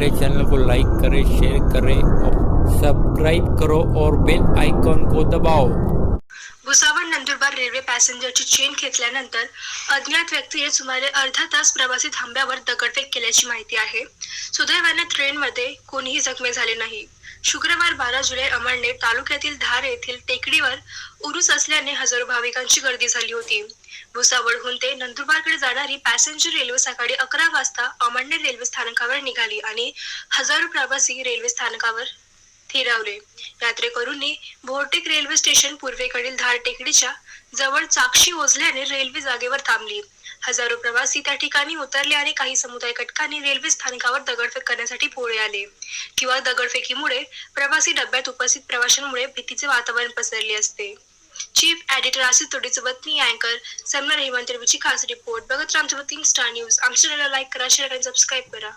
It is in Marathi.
हमारे चैनल को लाइक करें शेयर करें और सब्सक्राइब करो और बेल आइकॉन को दबाओ। भुसावळ नंदुरबार रेल्वे पॅसेंजरची चेन खेचल्यानंतर अज्ञात व्यक्तीने सुमारे अर्धा तास प्रवासी थांब्यावर दगडफेक केल्याची माहिती आहे. सुदैवाने ट्रेनमध्ये कोणीही जखमी झाले नाही. शुक्रवार बारा जुलै अमळनेर तालुक्यातील धार येथील टेकडीवर उरूस असल्याने हजारो भाविकांची गर्दी झाली होती. भुसावळहून ते नंदुरबारकडे जाणारी पॅसेंजर रेल्वे सकाळी अकरा वाजता अमळनेर रेल्वे स्थानकावर निघाली आणि हजारो प्रवासी रेल्वे स्थानकावर थिरावले. यात्रेकरूंनी भोरटेक रेल्वे स्टेशन पूर्वेकडील धार टेकडीच्या जवळ चाक्षी ओझल्याने रेल्वे जागेवर थांबली. हजारो प्रवासी त्या ठिकाणी उतरले आणि काही समुदाय कटकांनी रेल्वे स्थानकावर दगडफेक करण्यासाठी पुढे आले. किंवा दगडफेकीमुळे प्रवासी डब्यात उपस्थित प्रवाशांमुळे भीतीचे वातावरण पसरले असते. चीफ एडिटर आशिष तोडीसोबत मी अँकर समना रेहमान तेलवीची खास रिपोर्ट बघत राहा तीन स्टार न्यूज आमच्या लाईक करा शेअर आणि सबस्क्राईब करा.